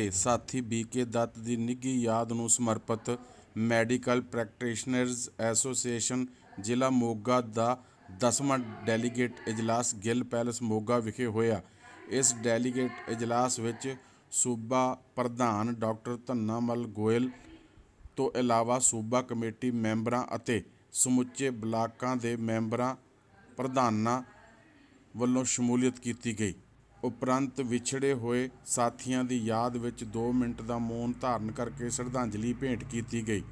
ਅਤੇ ਸਾਥੀ ਬੀਕੇ ਦੱਤ ਦੀ ਨਿੱਘੀ ਯਾਦ ਨੂੰ ਸਮਰਪਿਤ ਮੈਡੀਕਲ ਪ੍ਰੈਕਟੀਸ਼ਨਰਜ਼ ਐਸੋਸੀਏਸ਼ਨ ਜ਼ਿਲ੍ਹਾ ਮੋਗਾ ਦਾ 10ਵਾਂ ਡੈਲੀਗੇਟ ਇਜਲਾਸ ਗਿੱਲ ਪੈਲਸ ਮੋਗਾ ਵਿਖੇ ਹੋਇਆ। ਇਸ ਡੈਲੀਗੇਟ ਇਜਲਾਸ ਵਿੱਚ ਸੂਬਾ ਪ੍ਰਧਾਨ ਡਾਕਟਰ ਧੰਨਾਮਲ ਗੋਇਲ ਤੋਂ ਇਲਾਵਾ ਸੂਬਾ ਕਮੇਟੀ ਮੈਂਬਰਾਂ ਅਤੇ ਸਮੁੱਚੇ ਬਲਾਕਾਂ ਦੇ ਮੈਂਬਰਾਂ, ਪ੍ਰਧਾਨਾਂ ਵੱਲੋਂ ਸ਼ਮੂਲੀਅਤ ਕੀਤੀ ਗਈ। ਉਪਰੰਤ ਵਿਛੜੇ ਹੋਏ ਸਾਥੀਆਂ ਦੀ ਯਾਦ ਵਿੱਚ 2 ਮਿੰਟ ਦਾ ਮੌਨ ਧਾਰਨ ਕਰਕੇ ਸ਼ਰਧਾਂਜਲੀ ਭੇਂਟ ਕੀਤੀ ਗਈ।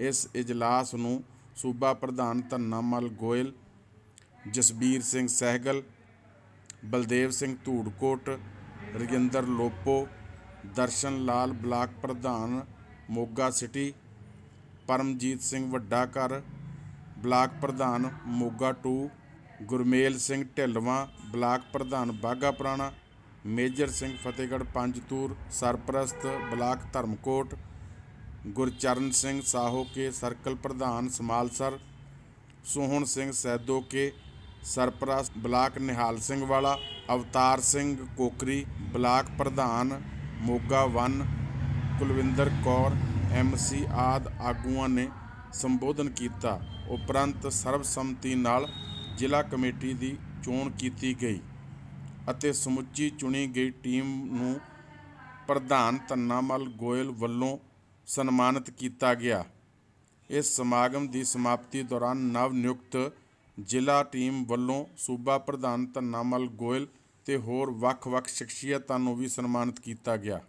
ਇਸ ਇਜਲਾਸ ਨੂੰ ਸੂਬਾ ਪ੍ਰਧਾਨ ਧੰਨਾਮਲ ਗੋਇਲ, ਜਸਬੀਰ ਸਿੰਘ ਸਹਿਗਲ, ਬਲਦੇਵ ਸਿੰਘ ਧੂੜਕੋਟ, ਰਜਿੰਦਰ ਲੋਪੋ, ਦਰਸ਼ਨ ਲਾਲ ਬਲਾਕ ਪ੍ਰਧਾਨ ਮੋਗਾ ਸਿਟੀ, ਪਰਮਜੀਤ ਸਿੰਘ ਵੱਡਾ ਘਰ, ਬਲਾਕ ਪ੍ਰਧਾਨ ਮੋਗਾ 2 ਗੁਰਮੇਲ ਸਿੰਘ ਢਿੱਲਵਾਂ, ਬਲਾਕ ਪ੍ਰਧਾਨ ਬਾਗਾ ਪੁਰਾਣਾ, ਮੇਜਰ ਸਿੰਘ ਫਤਿਹਗੜ੍ਹ ਪੰਜਤੂਰ, ਸਰਪ੍ਰਸਤ ਬਲਾਕ ਧਰਮਕੋਟ, ਗੁਰਚਰਨ ਸਿੰਘ ਸਾਹੋ ਕੇ, ਸਰਕਲ ਪ੍ਰਧਾਨ ਸਮਾਲਸਰ, ਸੋਹਣ ਸਿੰਘ ਸੈਦੋ ਕੇ, ਸਰਪ੍ਰਸਤ ਬਲਾਕ ਨਿਹਾਲ ਸਿੰਘ ਵਾਲਾ, ਅਵਤਾਰ ਸਿੰਘ ਕੋਕਰੀ, ਬਲਾਕ ਪ੍ਰਧਾਨ ਮੋਗਾ 1 ਕੁਲਵਿੰਦਰ ਕੌਰ ਐਮਸੀ ਆਦ ਆਗੂਆਂ ਨੇ ਸੰਬੋਧਨ ਕੀਤਾ। ਉਪਰੰਤ ਸਰਬਸੰਮਤੀ ਨਾਲ ਜ਼ਿਲ੍ਹਾ ਕਮੇਟੀ ਦੀ ਚੋਣ ਕੀਤੀ ਗਈ ਅਤੇ ਸਮੁੱਚੀ ਚੁਣੀ ਗਈ ਟੀਮ ਨੂੰ ਪ੍ਰਧਾਨ ਧੰਨਾਮਲ ਗੋਇਲ ਵੱਲੋਂ ਸਨਮਾਨਿਤ ਕੀਤਾ ਗਿਆ। ਇਸ ਸਮਾਗਮ ਦੀ ਸਮਾਪਤੀ ਦੌਰਾਨ ਨਵ ਨਿਯੁਕਤ ਜ਼ਿਲ੍ਹਾ ਟੀਮ ਵੱਲੋਂ ਸੂਬਾ ਪ੍ਰਧਾਨ ਧੰਨਾਮਲ ਗੋਇਲ ਤੇ ਹੋਰ ਵੱਖ-ਵੱਖ ਸ਼ਖਸੀਅਤਾਂ ਨੂੰ ਵੀ ਸਨਮਾਨਿਤ ਕੀਤਾ ਗਿਆ।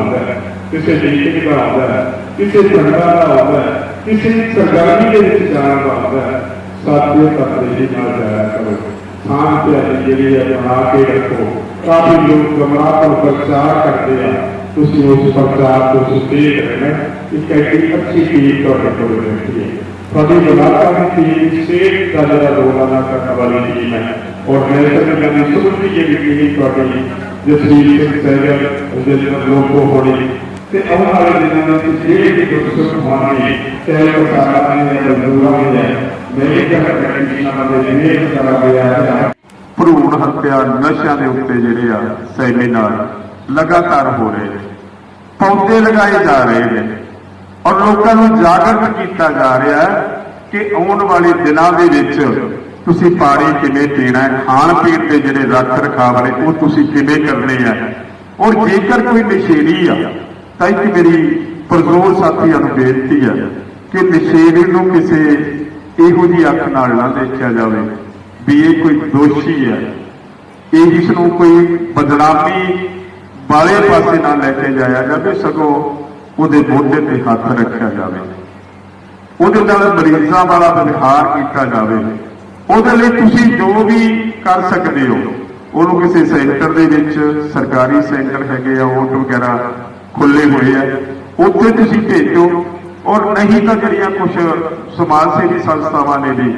ਹੁੰਦਾ ਹੈ, ਕਿਸੇ ਮੀਟਿੰਗ ਦਾ ਆਉਂਦਾ ਹੈ, ਕਿਸੇ ਝੰਡਾ ਦਾ ਆਉਂਦਾ ਹੈ, ਕਿਸੇ ਸਰਗਰਮੀ ਦੇ ਵਿੱਚ ਜਾਣ ਦਾ ਆਉਂਦਾ ਹੈ, ਸਾਥੀਓ ਤਕਲੀਫ ਨਾਲ ਜਾਇਆ ਕਰੋ ਥਾਂ ਤੇ ਆਪਣੀ ਜਿਹੜੀ ਹੈ ਬਣਾ ਕੇ ਰੱਖੋ ਕਾਫੀ ਲੋਕ ਗਮਰਾਹ ਤੋਂ ਪ੍ਰਚਾਰ ਕਰਦੇ ਆ ਤੁਸੀਂ ਉਸ ਪ੍ਰਚਾਰ ਤੋਂ ਸੁਦੇਖ ਰਹਿਣਾ ਇੱਕ ਐਡੀ ਅੱਛੀ ਚੀਜ਼ ਤੁਹਾਡੇ ਕੋਲ ਬੈਠੀ ਹੈ ਤੁਹਾਡੀ ਬਲਾਕਾ ਦੀ ਟੀਮ ਸਟੇਟ ਦਾ ਜਿਹੜਾ ਰੋਲ ਅਦਾ ਕਰਨ ਵਾਲੀ ਟੀਮ ਹੈ। ਔਰ ਮੈਂ ਸਮਝਦਾ ਕਿ ਸੁਣਦੀ ਜਿਹੜੀ ਤੁਹਾਡੀ ਜਸਵੀਰ ਸਿੰਘ ਸਹਿਗਲ ਉਹਦੇ ਨਾਲ ਲੋਕੋ ਹੋਣੀ ਤੇ ਆਉਣ ਵਾਲੇ ਦਿਨਾਂ ਵਿੱਚ ਜਿਹੜੇ ਵੀ ਦੁੱਖ ਸੁੱਖ ਹੋਣਗੇ ਚਾਹੇ ਨੇ ਮਜ਼ਦੂਰਾਂ ਨੇ ਮੇਰੇ ਘਰ ਪ੍ਰੈਕਟੀਸ਼ਨਰਾਂ ਦੇ ਜਿਹੜੇ ਕਰਾ ਗਿਆ ਹੈ ਭਰੂਣ ਹੱਤਿਆ ਨਸ਼ਿਆਂ ਦੇ ਉੱਤੇ ਜਿਹੜੇ ਆ, ਸੈਮੀਨਾਰ ਲਗਾਤਾਰ ਹੋ ਰਹੇ ਨੇ। ਪੌਦੇ ਲਗਾਏ ਜਾ ਰਹੇ ਨੇ। ਔਰ ਲੋਕਾਂ ਨੂੰ ਜਾਗਰਤ ਕੀਤਾ ਜਾ ਰਿਹਾ ਹੈ ਕਿ ਆਉਣ ਵਾਲੇ ਦਿਨਾਂ ਦੇ ਵਿੱਚ ਤੁਸੀਂ ਪਾਣੀ ਕਿਵੇਂ ਪੀਣਾ ਹੈ, ਖਾਣ ਪੀਣ ਦੇ ਜਿਹੜੇ ਰੱਖ ਰਖਾਵ ਨੇ, ਉਹ ਤੁਸੀਂ ਕਿਵੇਂ ਕਰਨੇ ਆ? ਔਰ ਜੇਕਰ ਕੋਈ ਨਸ਼ੇੜੀ ਆ, ਤਾਂ ਇੱਕ ਮੇਰੀ ਪ੍ਰਜ਼ੋਰ ਸਾਥੀਆਂ ਨੂੰ ਬੇਨਤੀ ਆ ਕਿ ਨਸ਼ੇੜੀ ਨੂੰ ਕਿਸੇ ਇਹੋ ਜਿਹੀ ਅੱਖ ਨਾਲ ਨਾ ਦੇਖਿਆ ਜਾਵੇ ਵੀ ਇਹ ਕੋਈ ਦੋਸ਼ੀ ਹੈ ਇਹ ਜਿਸ ਨੂੰ ਕੋਈ ਬਦਨਾਮੀ ਵਾਲੇ ਪਾਸੇ ਨਾ ਲੈ ਕੇ ਜਾਇਆ ਜਾਵੇ, ਸਗੋਂ ਉਹਦੇ ਮੋਢੇ ਤੇ ਹੱਥ ਰੱਖਿਆ ਜਾਵੇ। ਉਹਦੇ ਨਾਲ ਮਰੀਜ਼ਾਂ ਵਾਲਾ ਵਿਵਹਾਰ ਕੀਤਾ ਜਾਵੇ। ਉਹਦੇ ਲਈ ਤੁਸੀਂ ਜੋ ਵੀ ਕਰ ਸਕਦੇ ਹੋ, ਉਹਨੂੰ ਕਿਸੇ ਸੈਂਟਰ ਦੇ ਵਿੱਚ, ਸਰਕਾਰੀ ਸੈਂਟਰ ਹੈਗੇ ਆ, ਉਹ ਵਗੈਰਾ ਖੁੱਲੇ ਹੋਏ ਆ, ਉੱਥੇ ਤੁਸੀਂ ਭੇਜੋ। ਔਰ ਨਹੀਂ ਤਾਂ ਜਿਹੜੀਆਂ ਕੁਝ ਸਮਾਜ ਸੇਵੀ ਸੰਸਥਾਵਾਂ ਨੇ ਵੀ,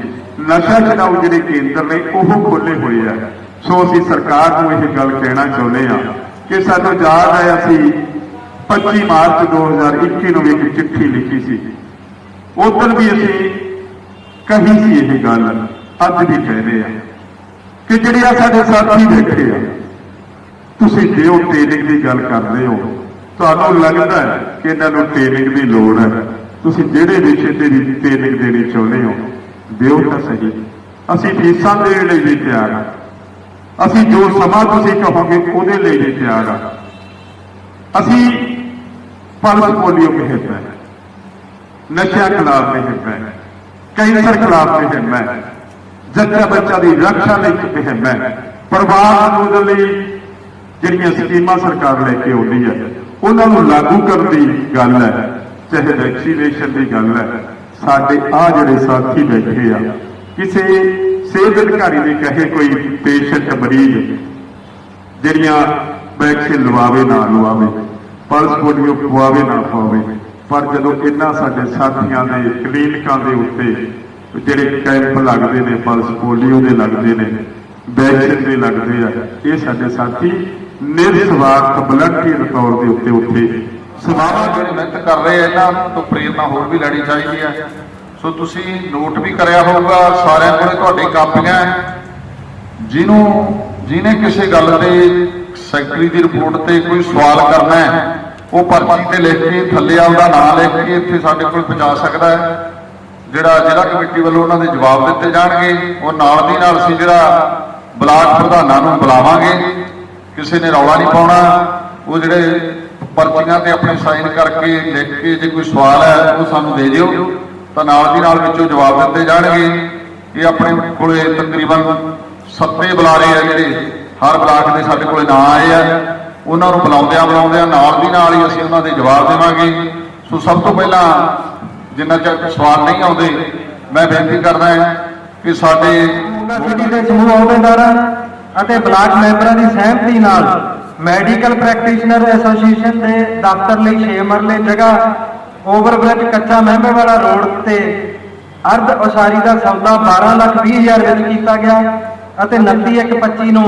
ਨਸ਼ਾ ਛਡਾਊ ਜਿਹੜੇ ਕੇਂਦਰ ਨੇ, ਉਹ ਖੋਲੇ ਹੋਏ ਆ। ਸੋ ਅਸੀਂ ਸਰਕਾਰ ਨੂੰ ਇਹ ਗੱਲ ਕਹਿਣਾ ਚਾਹੁੰਦੇ ਆ ਕਿ ਸਾਨੂੰ ਯਾਦ ਹੈ ਅਸੀਂ 25 ਮਾਰਚ 2021 ਨੂੰ ਇੱਕ ਚਿੱਠੀ ਲਿਖੀ ਸੀ। ਉਦੋਂ ਵੀ ਅਸੀਂ ਕਹੀ ਸੀ ਇਹ ਗੱਲ, ਅੱਜ ਵੀ ਕਹਿ ਰਹੇ ਆ ਕਿ ਜਿਹੜੇ ਆ ਸਾਡੇ ਸਾਥੀ ਬੈਠੇ ਆ, ਤੁਸੀਂ ਦਿਓ ਟ੍ਰੇਨਿੰਗ ਦੀ ਗੱਲ ਕਰਦੇ ਹੋ, ਤੁਹਾਨੂੰ ਲੱਗਦਾ ਹੈ ਕਿ ਇਹਨਾਂ ਨੂੰ ਟ੍ਰੇਨਿੰਗ ਦੀ ਲੋੜ ਹੈ। ਤੁਸੀਂ ਜਿਹੜੇ ਵਿਸ਼ੇ ਤੇ ਵੀ ਟ੍ਰੇਨਿੰਗ ਦੇਣੀ ਚਾਹੁੰਦੇ ਹੋ, ਦਿਓ ਤਾਂ ਸਹੀ। ਅਸੀਂ ਫੀਸਾਂ ਦੇਣ ਲਈ ਵੀ ਤਿਆਰ ਹਾਂ। ਅਸੀਂ ਜੋ ਸਮਾਂ ਤੁਸੀਂ ਕਹੋਗੇ ਉਹਦੇ ਲਈ ਵੀ ਤਿਆਰ ਹਾਂ। ਅਸੀਂ ਪਲਸ ਪੋਲੀਓ ਮੁਹਿੰਮ ਹੈ ਨਸ਼ਿਆਂ ਖਿਲਾਫ ਮੁਹਿੰਮ ਹੈ ਕੈਂਸਰ ਖਿਲਾਫ ਮੁਹਿੰਮ ਹੈ ਜੱਜਾ ਬੱਚਾ ਦੀ ਰੱਖਿਆ ਲਈ ਇੱਕ ਮੁਹਿੰਮ ਹੈ ਪਰਿਵਾਰ ਨੂੰ ਲਈ ਜਿਹੜੀਆਂ ਸਕੀਮਾਂ ਸਰਕਾਰ ਲੈ ਕੇ ਆਉਂਦੀ ਹੈ ਉਹਨਾਂ ਨੂੰ ਲਾਗੂ ਕਰਨ ਦੀ ਗੱਲ ਹੈ। ਚਾਹੇ ਵੈਕਸੀਨੇਸ਼ਨ ਦੀ ਗੱਲ ਹੈ। ਸਾਡੇ ਆ ਜਿਹੜੇ ਸਾਥੀ ਬੈਠੇ ਆ, ਕਿਸੇ ਸਿਹਤ ਅਧਿਕਾਰੀ ਨੇ ਕਹੇ ਕੋਈ ਪੇਸ਼ੈਂਟ ਮਰੀਜ਼, ਜਿਹੜੀਆਂ ਵੈਕਸੀਨ ਲਵਾਵੇ ਨਾ ਲਵਾਵੇ ਪਲਸ ਪੋਲੀਓ ਪਵਾਵੇ ਨਾ ਪਵਾਵੇ। ਪਰ ਜਦੋਂ ਇਹਨਾਂ ਸਾਡੇ ਸਾਥੀਆਂ ਦੇ, ਕਲੀਨਿਕਾਂ ਦੇ ਉੱਤੇ ਜਿਹੜੇ ਕੈਂਪ ਲੱਗਦੇ ਨੇ, ਪਲਸ ਪੋਲੀਓ ਦੇ ਲੱਗਦੇ ਨੇ ਵੈਕਸੀਨ ਦੇ ਲੱਗਦੇ ਆ, ਇਹ ਸਾਡੇ ਸਾਥੀ ਨਿਰਸਵਾਰਥ ਵਲੰਟੀਅਰ ਤੌਰ ਦੇ ਉੱਤੇ ਉੱਥੇ ਸਮਾਵਾਂ ਜਿਹੜੇ ਮਿਹਨਤ ਕਰ ਰਹੇ ਇਹਨਾਂ ਤੋਂ ਪ੍ਰੇਰਨਾ ਹੋਰ ਵੀ ਲੈਣੀ ਚਾਹੀਦੀ ਹੈ ਸੋ ਤੁਸੀਂ ਨੋਟ ਵੀ ਕਰਿਆ ਹੋਊਗਾ, ਸਾਰਿਆਂ ਕੋਲੇ ਤੁਹਾਡੇ ਕਾਪੀਆਂ ਜਿਹਨੂੰ, ਜਿਹਨੇ ਕਿਸੇ ਗੱਲ ਤੇ, ਸੈਕਟਰੀ ਦੀ ਰਿਪੋਰਟ ਤੇ ਕੋਈ ਸਵਾਲ ਕਰਨਾ ਹੈ ਉਹ ਪਰਚੀ ਤੇ ਲਿਖ ਕੇ ਥੱਲੇ ਆਪਦਾ ਨਾਮ ਲਿਖ ਕੇ ਇੱਥੇ ਸਾਡੇ ਕੋਲ ਪਹੁੰਚਾ ਸਕਦਾ ਹੈ, ਜਿਹੜਾ ਜ਼ਿਲ੍ਹਾ ਕਮੇਟੀ ਵੱਲੋਂ ਉਹਨਾਂ ਦੇ ਜਵਾਬ ਦਿੱਤੇ ਜਾਣਗੇ, ਉਹ ਨਾਲ ਦੀ ਨਾਲ ਅਸੀਂ ਜਿਹੜਾ ਬਲਾਕ ਪ੍ਰਧਾਨਾਂ ਨੂੰ ਬੁਲਾਵਾਂਗੇ, ਕਿਸੇ ਨੇ ਰੌਲਾ ਨਹੀਂ ਪਾਉਣਾ, ਉਹ ਜਿਹੜੇ ਪਰਚੀਆਂ ਤੇ ਆਪਣੇ ਸਾਈਨ ਕਰਕੇ ਲਿਖ ਕੇ ਜੇ ਕੋਈ ਸਵਾਲ ਹੈ, ਉਹ ਸਾਨੂੰ ਦੇ ਦਿਓ, ਤਾਂ ਨਾਲ ਦੀ ਨਾਲ ਵਿੱਚੋਂ ਜਵਾਬ ਦਿੱਤੇ ਜਾਣਗੇ। ਇਹ ਆਪਣੇ ਕੋਲੇ ਤਕਰੀਬਨ ਸੱਤੇ ਬੁਲਾਰੇ ਆ ਜਿਹੜੇ, ਹਰ ਬਲਾਕ ਦੇ ਸਾਡੇ ਕੋਲੇ ਨਾਂ ਆਏ ਆ। ਉਹਨਾਂ ਨੂੰ ਬੁਲਾਉਂਦਿਆਂ ਬੁਲਾਉਂਦਿਆਂ ਨਾਲ ਦੀ ਨਾਲ ਹੀ ਅਸੀਂ ਉਹਨਾਂ ਦੇ ਜਵਾਬ ਦੇਵਾਂਗੇ। ਸੋ ਸਭ ਤੋਂ ਪਹਿਲਾਂ ਜਿੰਨਾ ਚਿਰ ਸਵਾਲ ਨਹੀਂ ਆਉਂਦੇ, ਮੈਂ ਬੇਨਤੀ ਕਰਦਾ ਹਾਂ ਕਿ ਸਾਡੇ ਯੂਨੀਵਰਸਿਟੀ ਦੇ ਸਮੂਹ ਅਹੁਦੇਦਾਰਾਂ ਅਤੇ ਬਲਾਕ ਮੈਂਬਰਾਂ ਦੀ ਸਹਿਮਤੀ ਨਾਲ ਮੈਡੀਕਲ ਪ੍ਰੈਕਟੀਸ਼ਨਰ ਐਸੋਸੀਏਸ਼ਨ ਦੇ ਦਫ਼ਤਰ ਲਈ 6 ਮਰਲੇ ਜਗ੍ਹਾ ਓਵਰਬ੍ਰਿਜ ਕੱਚਾ ਮਹਿੰਮੇ ਵਾਲਾ ਰੋਡ ਤੇ ਅਰਧ ਉਸਾਰੀ ਦਾ ਸੌਦਾ 12 ਲੱਖ 20 ਹਜ਼ਾਰ ਵਿੱਚ ਕੀਤਾ ਗਿਆ ਅਤੇ 29/1/25 ਨੂੰ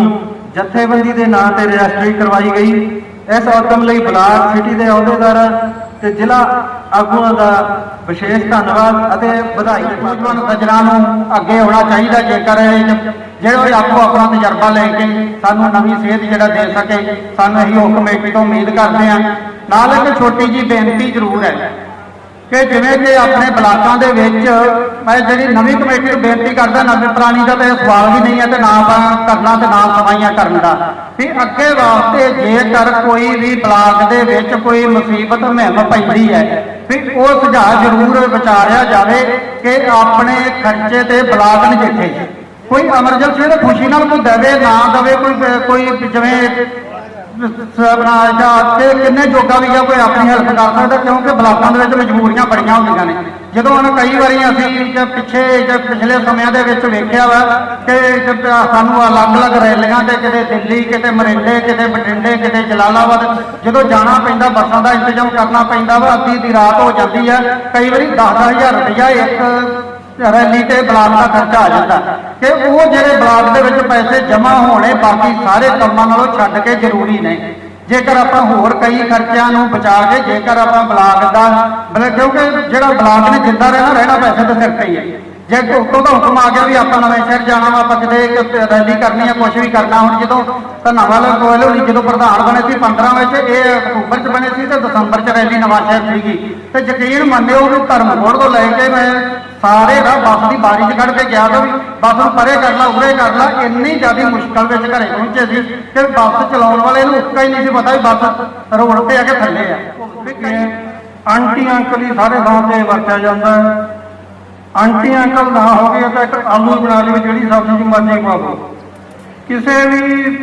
ਜਥੇਬੰਦੀ ਦੇ ਨਾਂ ਤੇ ਰਜਿਸਟਰੀ ਕਰਵਾਈ ਗਈ। ਇਸ ਉਦਮ ਲਈ ਬਲਾਕ ਸਿਟੀ ਦੇ ਅਹੁਦੇਦਾਰਾਂ ਤੇ ਜ਼ਿਲ੍ਹਾ ਆਗੂਆਂ ਦਾ ਵਿਸ਼ੇਸ਼ ਧੰਨਵਾਦ ਅਤੇ ਵਧਾਈ ਨੌਜਵਾਨ ਸੱਜਣਾ ਨੂੰ ਅੱਗੇ ਆਉਣਾ ਚਾਹੀਦਾ ਜੇਕਰ ਇਹ ਜ- ਜਿਹੜੇ ਆਪੋ ਆਪਣਾ ਤਜਰਬਾ ਲੈ ਕੇ ਸਾਨੂੰ ਨਵੀਂ ਸੇਧ ਜਿਹੜਾ ਦੇ ਸਕੇ, ਸਾਨੂੰ ਅਸੀਂ ਉਹ ਕਮੇਟੀ ਤੋਂ ਉਮੀਦ ਕਰਦੇ ਹਾਂ। ਨਾਲ ਇੱਕ ਛੋਟੀ ਜੀ ਬੇਨਤੀ ਜ਼ਰੂਰ ਹੈ। ਕਿ ਜਿਵੇਂ ਕਿ ਆਪਣੇ ਬਲਾਕਾਂ ਦੇ ਵਿੱਚ ਮੈਂ ਜਿਹੜੀ ਨਵੀਂ ਕਮੇਟੀ ਨੂੰ ਬੇਨਤੀ ਕਰਦਾ, ਨਵੀਂ ਪੁਰਾਣੀ ਦਾ ਤਾਂ ਸਵਾਲ ਵੀ ਨਹੀਂ ਹੈ ਤੇ ਨਾ ਆਪਾਂ ਕਰਨਾ ਤੇ ਨਾ ਸਫਾਈਆਂ ਕਰਨ ਦਾ। ਵੀ ਅੱਗੇ ਵਾਸਤੇ ਜੇਕਰ ਕੋਈ ਵੀ ਬਲਾਕ ਦੇ ਵਿੱਚ ਕੋਈ ਮੁਸੀਬਤ, ਮੁਹਿੰਮ ਪੈਂਦੀ ਹੈ, ਵੀ ਉਹ ਸੁਝਾਅ ਜ਼ਰੂਰ ਵਿਚਾਰਿਆ ਜਾਵੇ ਕਿ ਆਪਣੇ ਖਰਚੇ ਤੇ ਬਲਾਕ ਨਜਿੱਠੇ ਕੋਈ ਐਮਰਜੈਂਸੀ ਤੇ ਖੁਸ਼ੀ ਨਾਲ ਕੋਈ ਦੇਵੇ, ਨਾ ਦੇਵੇ, ਕੋਈ ਕੋਈ ਜਿਵੇਂ ਸਬਨਾ ਜਾਂ ਤੇ ਕਿੰਨੇ ਜੋਗਾ ਵੀ ਆ, ਕੋਈ ਆਪਣੀ ਹੈਲਪ ਕਰ ਸਕਦਾ? ਕਿਉਂਕਿ ਬਲਾਕਾਂ ਦੇ ਵਿੱਚ ਮਜਬੂਰੀਆਂ ਬੜੀਆਂ ਹੁੰਦੀਆਂ ਨੇ। ਜਦੋਂ ਹੁਣ ਕਈ ਵਾਰੀ ਅਸੀਂ ਜੇ ਪਿੱਛੇ, ਜੇ ਪਿਛਲੇ ਸਮਿਆਂ ਦੇ ਵਿੱਚ ਵੇਖਿਆ ਵਾ ਕਿ ਸਾਨੂੰ ਅਲੱਗ-ਅਲੱਗ ਰੈਲੀਆਂ ਤੇ ਕਿਤੇ ਦਿੱਲੀ, ਕਿਤੇ ਮਰਿੰਡੇ ਕਿਤੇ ਬਠਿੰਡੇ, ਕਿਤੇ ਜਲਾਲਾਬਾਦ, ਜਦੋਂ ਜਾਣਾ ਪੈਂਦਾ, ਬੱਸਾਂ ਦਾ ਇੰਤਜ਼ਾਮ ਕਰਨਾ ਪੈਂਦਾ ਵਾ ਅੱਧੀ ਦੀ ਰਾਤ ਹੋ ਜਾਂਦੀ ਹੈ ਕਈ ਵਾਰੀ 10-10000 ਰੁਪਇਆ ਇੱਕ ਰੈਲੀ ਤੇ ਬਲਾਕ ਦਾ ਖਰਚਾ ਆ ਜਾਂਦਾ। ਕਿ ਉਹ ਜਿਹੜੇ ਬਲਾਕ ਦੇ ਵਿੱਚ ਪੈਸੇ ਜਮ੍ਹਾਂ ਹੋਣੇ, ਬਾਕੀ ਸਾਰੇ ਕੰਮਾਂ ਨਾਲੋਂ ਛੱਡ ਕੇ ਜ਼ਰੂਰੀ ਨੇ। ਜੇਕਰ ਆਪਾਂ ਹੋਰ ਕਈ ਖਰਚਿਆਂ ਨੂੰ ਬਚਾ ਕੇ, ਜੇਕਰ ਆਪਾਂ ਬਲਾਕ ਦਾ ਮਤਲਬ ਕਿਉਂਕਿ ਜਿਹੜਾ ਬਲਾਕ ਨੇ ਜਿੰਦਾ ਰਹਿਣਾ ਰਹਿਣਾ ਪੈਸੇ ਦੇ ਸਿਰ ਤੇ ਹੀ ਹੈ। ਜੇ ਕੋ- ਉੱਤੋਂ ਦਾ ਹੁਕਮ ਆ ਗਿਆ ਵੀ ਆਪਾਂ ਨਵੇਂ ਸ਼ਹਿਰ ਜਾਣਾ ਵਾ, ਆਪਾਂ ਕਿਤੇ ਰੈਲੀ ਕਰਨੀ ਆ ਕੁਝ ਵੀ ਕਰਨਾ ਹੁਣ ਜਦੋਂ ਧੰਨਾਵਾਲ ਗੋਇਲ ਹੋਣੀ ਜਦੋਂ ਪ੍ਰਧਾਨ ਬਣੇ ਸੀ 15 ਵਿੱਚ, ਇਹ ਅਕਤੂਬਰ ਚ ਬਣੇ ਸੀ ਤੇ ਦਸੰਬਰ ਚ ਰੈਲੀ ਨਵਾਂ ਸ਼ਹਿਰ ਸੀਗੀ। ਤੇ ਯਕੀਨ ਮੰਨਿਓ ਵੀ ਧਰਮਕੋਟ ਤੋਂ ਲੈ ਕੇ ਮੈਂ ਸਾਰੇ ਰਾਹ ਬੱਸ ਦੀ ਬਾਰੀ 'ਚ ਕੱਢ ਕੇ ਗਿਆ ਤਾਂ ਵੀ ਬੱਸ ਨੂੰ ਪਰੇ ਕਰ ਲਾ, ਉਰੇ ਕਰ ਲਾ, ਇੰਨੀ ਜ਼ਿਆਦਾ ਮੁਸ਼ਕਲ ਵਿੱਚ ਘਰੇ ਪਹੁੰਚੇ ਸੀ ਕਿ ਬੱਸ ਚਲਾਉਣ ਵਾਲੇ ਨੂੰ ਉੱਕਾ ਹੀ ਨਹੀਂ ਸੀ ਪਤਾ ਵੀ ਬੱਸ ਰੋਡ ਤੇ ਆ ਕੇ ਥੱਲੇ ਆ। ਆਂਟੀ, ਅੰਕਲ ਹੀ ਸਾਰੇ ਥਾਂ ਤੇ ਵਰਤਿਆ ਜਾਂਦਾ ਹੈ। ਆਂਟੀ, ਅੰਕਲ ਨਾ ਹੋ ਗਏ ਤਾਂ ਇੱਕ ਆਲੂ ਬਣਾ ਲਈ ਜਿਹੜੀ ਸਬਜ਼ੀ ਦੀ ਮਰਜ਼ੀ ਪਾਵੋ ਕਿਸੇ ਵੀ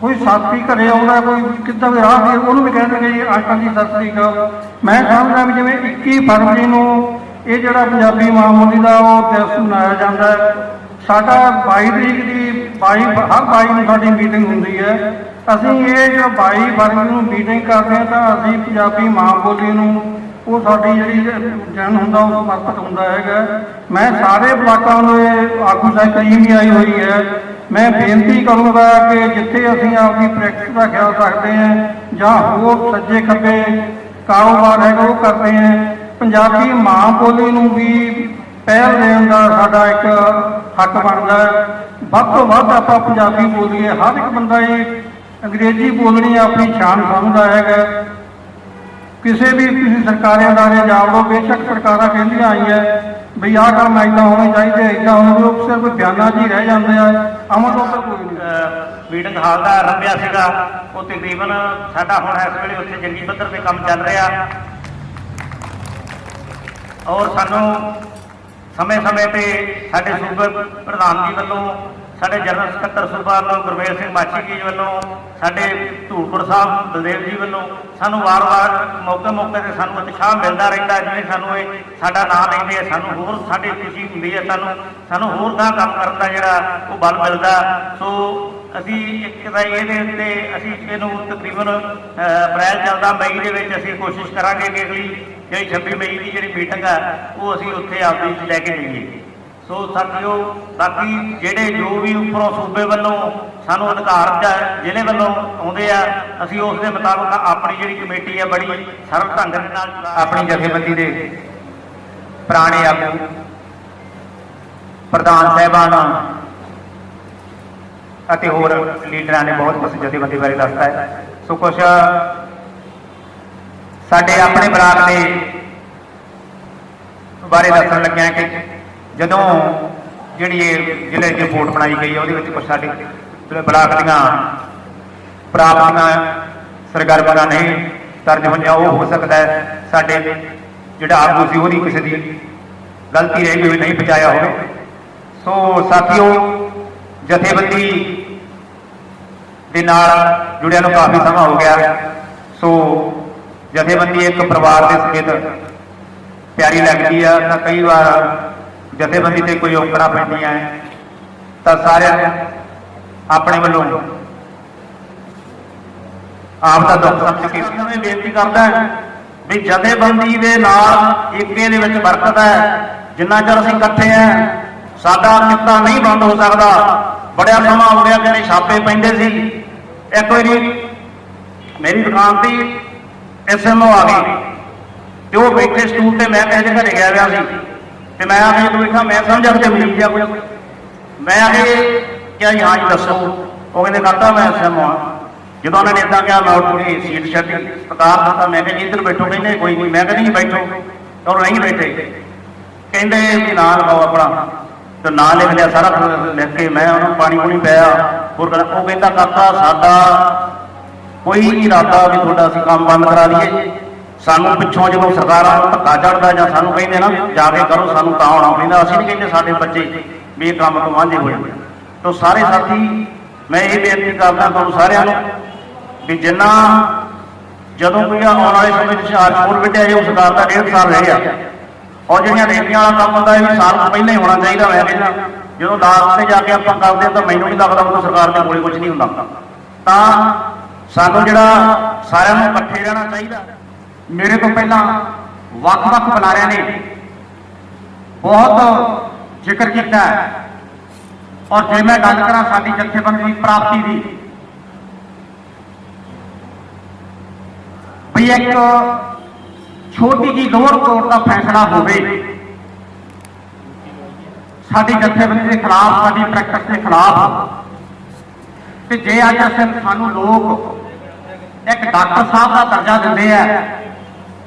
ਕੋਈ ਸਾਥੀ ਘਰੇ ਆਉਂਦਾ, ਕੋਈ ਕਿੱਦਾਂ ਵੀ ਰਾਹ ਦੀ ਉਹਨੂੰ ਵੀ ਕਹਿੰਦੇ ਜੀ, ਅੰਕਲ ਜੀ ਸਤਿ ਸ੍ਰੀ ਅਕਾਲ। ਮੈਂ ਸਮਝਦਾ ਵੀ ਜਿਵੇਂ 21 ਫਰਵਰੀ ਨੂੰ ਇਹ ਜਿਹੜਾ ਪੰਜਾਬੀ ਮਾਂ ਬੋਲੀ ਦਾ ਉਹ ਦਿਵਸ ਮਨਾਇਆ ਜਾਂਦਾ ਹੈ। ਸਾਡਾ 22 ਤਰੀਕ ਦੀ 22 ਹਰ 22 ਨੂੰ ਸਾਡੀ ਮੀਟਿੰਗ ਹੁੰਦੀ ਹੈ। ਅਸੀਂ ਇਹ ਜੋ 22 ਫਰਵਰੀ ਨੂੰ ਮੀਟਿੰਗ ਕਰਦੇ ਹਾਂ ਤਾਂ ਅਸੀਂ ਪੰਜਾਬੀ ਮਾਂ ਬੋਲੀ ਨੂੰ ਉਹ ਸਾਡੀ ਜਿਹੜੀ ਜਨ ਹੁੰਦਾ ਉਹ ਸਮਰਪਿਤ ਹੁੰਦਾ ਹੈਗਾ। ਮੈਂ ਸਾਰੇ ਬਲਾਕਾਂ ਨੂੰ ਆਗੂ ਸਾਹਿਬ ਟੀਮ ਵੀ ਆਈ ਹੋਈ ਹੈ। ਮੈਂ ਬੇਨਤੀ ਕਰੂੰਗਾ ਕਿ ਜਿੱਥੇ ਅਸੀਂ ਆਪਦੀ ਪ੍ਰੈਕਟਿਸ ਦਾ ਖਿਆਲ ਰੱਖਦੇ ਹਾਂ ਜਾਂ ਹੋਰ ਸੱਜੇ ਖੱਬੇ ਕਾਰੋਬਾਰ ਹੈਗਾ ਉਹ ਕਰਦੇ ਹਾਂ। ਪੰਜਾਬੀ ਮਾਂ ਬੋਲੀ ਨੂੰ ਵੀ ਪਹਿਲ ਦੇਣ ਦਾ ਸਾਡਾ ਇੱਕ ਹੱਕ ਬਣਦਾ ਹੈ। ਵੱਧ ਤੋਂ ਵੱਧ ਆਪਾਂ ਪੰਜਾਬੀ ਬੋਲੀਏ, ਹਰ ਇੱਕ ਬੰਦਾ ਇਹ ਅੰਗਰੇਜ਼ੀ ਬੋਲਣੀ ਆਪਣੀ ਸ਼ਾਨ ਸਮਝਦਾ ਹੈਗਾ ਕਿਸੇ ਵੀ, ਕਿਸੇ ਸਰਕਾਰੀ ਅਦਾਰੇ ਜਾ ਲਓ, ਬੇਸ਼ੱਕ ਸਰਕਾਰਾਂ ਕਹਿੰਦੀਆਂ ਆਈਆਂ ਵੀ ਆਹ ਕੰਮ ਏਦਾਂ ਹੋਣੇ ਚਾਹੀਦੇ, ਏਦਾਂ ਹੋਣੇ, ਉਹ ਸਿਰਫ ਬਿਆਨਾਂ 'ਚ ਹੀ ਰਹਿ ਜਾਂਦੇ ਆ, ਅਮਲ ਤੋਂ ਕੋਈ ਨਹੀਂ। ਮੀਟਿੰਗ ਹਾਲ ਦਾ ਆਰੰਭਿਆ ਸੀਗਾ, ਉਹ ਤਕਰੀਬਨ ਸਾਡਾ ਹੁਣ ਇਸ ਵੇਲੇ ਉੱਥੇ ਜੰਗੀ ਪੱਧਰ ਤੇ ਕੰਮ ਚੱਲ ਰਿਹਾ। ਔਰ ਸਾਨੂੰ ਸਮੇਂ-ਸਮੇਂ ਤੇ ਸਾਡੇ ਸੂਬੇ ਪ੍ਰਧਾਨ ਜੀ ਵੱਲੋਂ, ਸਾਡੇ ਜਨਰਲ ਸਕੱਤਰ ਸੂਬਾ ਵੱਲੋਂ, ਗੁਰਮੇਲ ਸਿੰਘ ਮਾਛੀ ਜੀ ਵੱਲੋਂ, ਸਾਡੇ ਧੂੜਪੁਰ ਸਾਹਿਬ ਬਲਦੇਵ ਜੀ ਵੱਲੋਂ ਸਾਨੂੰ ਵਾਰ-ਵਾਰ ਮੌਕੇ-ਮੌਕੇ ਤੇ ਸਾਨੂੰ ਉਤਸ਼ਾਹ ਮਿਲਦਾ ਰਹਿੰਦਾ ਜਿਵੇਂ ਸਾਨੂੰ ਇਹ ਸਾਡਾ ਨਾਮ ਲੈਂਦੇ ਆ, ਸਾਨੂੰ ਹੋਰ ਸਾਡੀ ਖੁਸ਼ੀ ਹੁੰਦੀ ਹੈ, ਸਾਨੂੰ ਸਾਨੂੰ ਹੋਰ ਗਾਂ ਕੰਮ ਕਰਨ ਦਾ ਜਿਹੜਾ ਉਹ ਬਲ ਮਿਲਦਾ ਸੋ ਅਸੀਂ ਇੱਕ ਤਾਂ ਇਹਦੇ ਉੱਤੇ ਅਸੀਂ ਇਹਨੂੰ ਤਕਰੀਬਨ ਅਪ੍ਰੈਲ ਚੱਲਦਾ, ਮਈ ਦੇ ਵਿੱਚ ਅਸੀਂ ਕੋਸ਼ਿਸ਼ ਕਰਾਂਗੇ ਕਿ ਅਗਲੀ ਜਿਹੜੀ 26 ਮਈ ਦੀ ਜਿਹੜੀ ਮੀਟਿੰਗ ਆ, ਉਹ ਅਸੀਂ ਉੱਥੇ ਆਪਦੀ ਲੈ ਕੇ ਜਾਈਏ ਸੋ ਸਾਥੀਓ, ਬਾਕੀ ਜਿਹੜੇ ਜੋ ਵੀ ਉੱਪਰੋਂ ਸੂਬੇ ਵੱਲੋਂ ਸਾਨੂੰ ਅਧਿਕਾਰ ਜਾਂ ਜ਼ਿਲ੍ਹੇ ਵੱਲੋਂ ਆਉਂਦੇ ਆ, ਅਸੀਂ ਉਸ ਦੇ ਮੁਤਾਬਕ ਆਪਣੀ ਜਿਹੜੀ ਕਮੇਟੀ ਹੈ ਬੜੀ ਸਰਲ ਢੰਗ ਦੇ ਨਾਲ ਆਪਣੀ ਜਥੇਬੰਦੀ ਦੇ ਪੁਰਾਣੇ ਆਗੂ, ਪ੍ਰਧਾਨ ਸਾਹਿਬਾਨ ਅਤੇ ਹੋਰ ਲੀਡਰਾਂ ਨੇ ਬਹੁਤ ਕੁਝ ਜਥੇਬੰਦੀ ਬਾਰੇ ਦੱਸਤਾ ਹੈ। ਸੋ ਕੁਝ ਸਾਡੇ ਆਪਣੇ ਬਲਾਕ ਦੇ ਬਾਰੇ ਦੱਸਣ ਲੱਗਿਆ ਕਿ ਜਦੋਂ ਜਿਹੜੀ ਇਹ ਜ਼ਿਲ੍ਹੇ ਦੀ ਵੋਟ ਬਣਾਈ ਗਈ ਹੈ ਉਹਦੇ ਵਿੱਚ ਕੁਝ ਸਾਡੇ ਜਿਹੜੇ ਬਲਾਕ ਦੀਆਂ ਪ੍ਰਾਪਤੀਆਂ ਸਰਗਰਮਾਂ ਨਹੀਂ ਦਰਜ ਹੋਈਆਂ, ਉਹ ਹੋ ਸਕਦਾ ਹੈ ਸਾਡੇ ਜਿਹੜਾ ਆਗੂ ਸੀ ਉਹਦੀ ਕਿਸੇ ਦੀ ਗਲਤੀ ਰਹੀ ਹੋਈ ਨਹੀਂ ਪਹੁੰਚਾਇਆ ਹੋਵੇ। ਸੋ ਸਾਥੀਓ, ਜਥੇਬੰਦੀ ਦੇ ਨਾਲ ਜੁੜਿਆ ਨੂੰ ਕਾਫੀ ਸਮਾਂ ਹੋ ਗਿਆ। ਸੋ ਜਥੇਬੰਦੀ ਇੱਕ ਪਰਿਵਾਰ ਦੇ ਸਮੇਤ ਪਿਆਰੀ ਲੱਗਦੀ ਆ, ਤਾਂ ਕਈ ਵਾਰ ਜਥੇਬੰਦੀ ਤੇ ਕੋਈ ਔਕੜਾਂ ਪੈਂਦੀਆਂ ਤਾਂ ਸਾਰਿਆਂ ਨੂੰ ਆਪਣੇ ਵੱਲੋਂ ਆਪ ਦਾ ਦੁੱਖ ਸਮਝ ਕੇ ਮੈਂ ਬੇਨਤੀ ਕਰਦਾ ਹਾਂ ਵੀ ਜਥੇਬੰਦੀ ਦੇ ਨਾਲ ਏਕੇ ਦੇ ਵਿੱਚ ਬਰਕਤ ਹੈ, ਜਿੰਨਾ ਚਿਰ ਅਸੀਂ ਇਕੱਠੇ ਆ ਸਾਡਾ ਕਿੱਤਾ ਨਹੀਂ ਬੰਦ ਹੋ ਸਕਦਾ। ਬੜਿਆ ਸਮਾਂ ਹੋ ਗਿਆ, ਜਿਹੜੇ ਛਾਪੇ ਪੈਂਦੇ ਸੀ। ਇੱਕ ਵਾਰੀ ਮੇਰੀ ਦੁਕਾਨ ਤੇ ਐਸਐਮਓ ਆ ਗਈ। ਤੇ ਉਹ ਬੈਠੇ ਸਟੂਲ ਤੇ ਮੈਂ ਕਿਸੇ ਘਰੇ ਗਿਆ ਹੋਇਆ ਸੀ। ਤੇ ਮੈਂ ਆ ਕੇ ਜਦੋਂ ਮੈਂ ਸਮਝਿਆ ਕਿ ਮਰੀਜ਼ ਆ ਕੋਈ। ਮੈਂ ਆ ਕਿਹਾ ਹਾਂ ਜੀ, ਦੱਸੋ। ਉਹ ਕਹਿੰਦੇ, ਕਾਕਾ, ਮੈਂ ਐਸਐਮਓ ਆ। ਜਦੋਂ ਉਹਨਾਂ ਨੇ ਇਦਾਂ ਕਿਹਾ, ਮੈਂ ਉੱਠ ਸੀਟ ਛੱਡੀ ਸਰਕਾਰ ਦਾ ਮੈਂ ਕਿਹਾ, ਜੀ, ਇੱਧਰ ਬੈਠੋ, ਕਹਿੰਦੇ, ਕੋਈ ਨਹੀਂ। ਮੈਂ ਕਹਿੰਦਾ ਬੈਠੋ। ਔਰ ਨਹੀਂ ਬੈਠੇ। ਕਹਿੰਦੇ, ਵੀ ਨਾਂ ਲਗਾਓ ਆਪਣਾ। ਤੇ ਨਾਂ ਲਿਖ ਲਿਆ, ਸਾਰਾ ਲਿਖ ਕੇ ਮੈਂ ਉਹਨੂੰ ਪਾਣੀ ਪੂਣੀ ਪਿਆ। ਹੋਰ ਉਹ ਕਹਿੰਦਾ, ਕਾਕਾ, ਸਾਡਾ ਕੋਈ ਨਹੀਂ ਇਰਾਦਾ ਵੀ ਤੁਹਾਡਾ ਅਸੀਂ ਕੰਮ ਬੰਦ ਕਰਾ ਦਈਏ ਸਾਨੂੰ ਪਿੱਛੋਂ ਜਦੋਂ ਸਰਕਾਰਾਂ ਨੂੰ ਧੱਕਾ ਚੜਦਾ ਜਾਂ ਸਾਨੂੰ ਕਹਿੰਦੇ ਨਾ, ਜਾ ਕੇ ਕਰੋ, ਸਾਨੂੰ ਤਾਂ ਆਉਣਾ ਪੈਂਦਾ ਅਸੀਂ ਨਹੀਂ ਕਹਿੰਦੇ ਸਾਡੇ ਬੱਚੇ ਵੀ ਇਹ ਕੰਮ ਤੋਂ ਵਾਂਝੇ ਹੋਏ। ਤੋ ਸਾਰੇ ਸਾਥੀ, ਮੈਂ ਇਹ ਬੇਨਤੀ ਕਰਦਾ ਤੁਹਾਨੂੰ ਸਾਰਿਆਂ ਨੂੰ ਵੀ ਜਿੰਨਾ ਜਦੋਂ ਕੋਈ ਆਉਣ ਵਾਲੇ ਸਮੇਂ ਵਿੱਚ ਹੁਸ਼ਿਆਰਪੁਰ ਵਿੱਢਿਆ ਜੇ ਉਸ ਸਰਕਾਰ ਦਾ ਡੇਢ ਸਾਲ ਰਹਿ ਗਿਆ। ਔਰ ਜਿਹੜੀਆਂ ਰੇਤੀਆਂ ਵਾਲਾ ਕੰਮ ਹੁੰਦਾ, ਇਹ ਵੀ ਸਾਲ ਤੋਂ ਪਹਿਲਾਂ ਹੀ ਹੋਣਾ ਚਾਹੀਦਾ ਮੈਂ ਕਹਿੰਦਾ। ਜਦੋਂ ਲਾਸਟ ਤੇ ਜਾ ਕੇ ਆਪਾਂ ਕਰਦੇ ਹਾਂ, ਤਾਂ ਮੈਨੂੰ ਨਹੀਂ ਲੱਗਦਾ ਉਹ ਸਰਕਾਰ ਦੇ ਕੋਲੇ ਕੁਝ ਨਹੀਂ ਹੁੰਦਾ। ਤਾਂ ਸਾਨੂੰ ਜਿਹੜਾ ਸਾਰਿਆਂ ਨੂੰ ਇਕੱਠੇ ਰਹਿਣਾ ਚਾਹੀਦਾ। ਮੇਰੇ ਤੋਂ ਪਹਿਲਾਂ ਵੱਖ-ਵੱਖ ਬੁਲਾਰਿਆਂ ਨੇ ਬਹੁਤ ਜ਼ਿਕਰ ਕੀਤਾ ਹੈ। ਔਰ ਜੇ ਮੈਂ ਗੱਲ ਕਰਾਂ ਸਾਡੀ ਜਥੇਬੰਦੀ ਪ੍ਰਾਪਤੀ ਦੀ ਵੀ ਇੱਕ ਛੋਟੀ ਜੀ ਲੋਅਰ ਕੋਰਟ ਦਾ ਫੈਸਲਾ ਹੋਵੇ, ਸਾਡੀ ਜਥੇਬੰਦੀ ਦੇ ਖਿਲਾਫ, ਸਾਡੀ ਪ੍ਰੈਕਟਿਸ ਦੇ ਖਿਲਾਫ, ਤੇ ਜੇ ਅੱਜ ਅਸੀਂ ਸਾਨੂੰ ਲੋਕ ਇੱਕ ਡਾਕਟਰ ਸਾਹਿਬ ਦਾ ਦਰਜਾ ਦਿੰਦੇ ਆ।